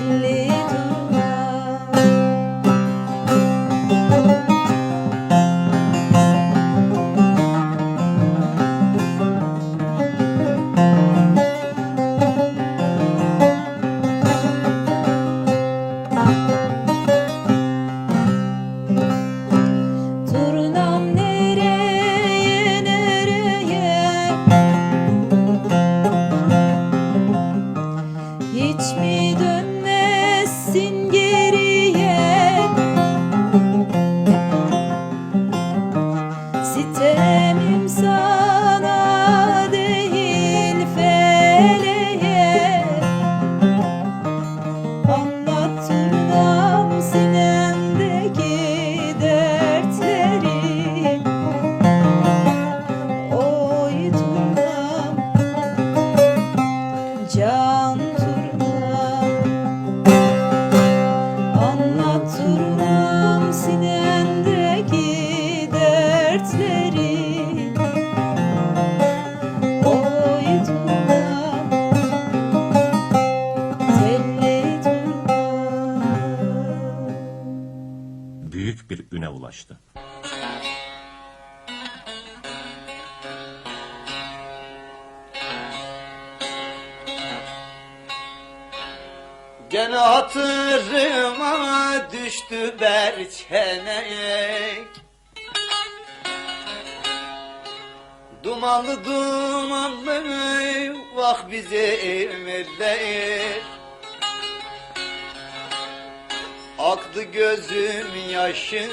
little Gene hatırıma düştü berçenek Dumanlı dumanlı vah bizim eller Aktı gözüm yaşı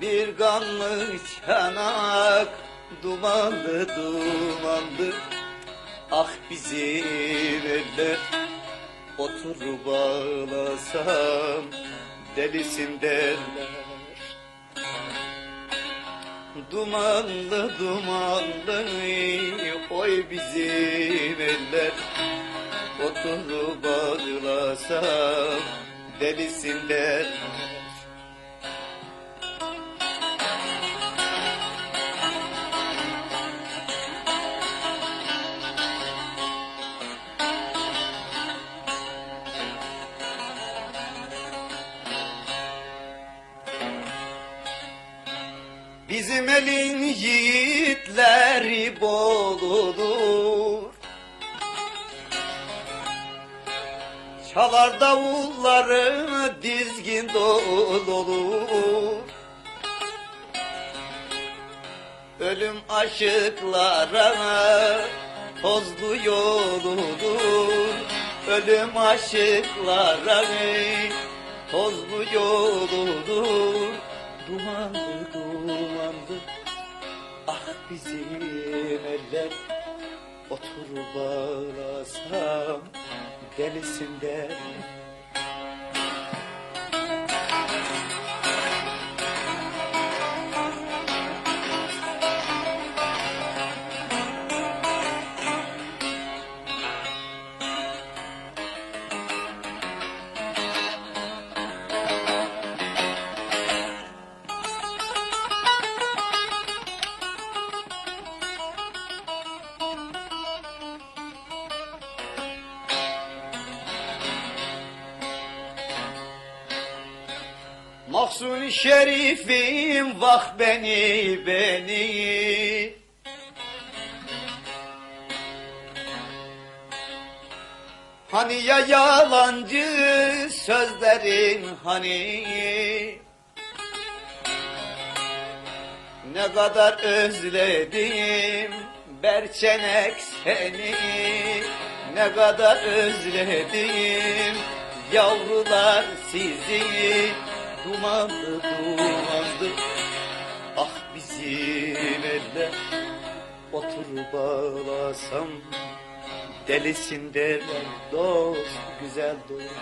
bir kanlı çanak. Dumanlı dumanlı ah bizim eller Oturup ağlasam delisin derler. Dumanlı dumanlı oy bizim eller. Oturup ağlasam delisin derler. Bizim elin yiğitleri bol olur Çalar davulları dizgin olur Ölüm aşıklara tozlu yoludur. Ölüm aşıklara tozlu yoludur Dumanlı dumanlı ah bizim eller. Oturup ağlasam delisinden Mahzun şerifim vah beni beni. Hani ya yalancı sözlerin hani? Ne kadar özledim berçenek seni. Ne kadar özledim yavrular sizi Dumanlı dumanlı ah bizim eller. Oturup ağlasam delisin derler dost güzel dost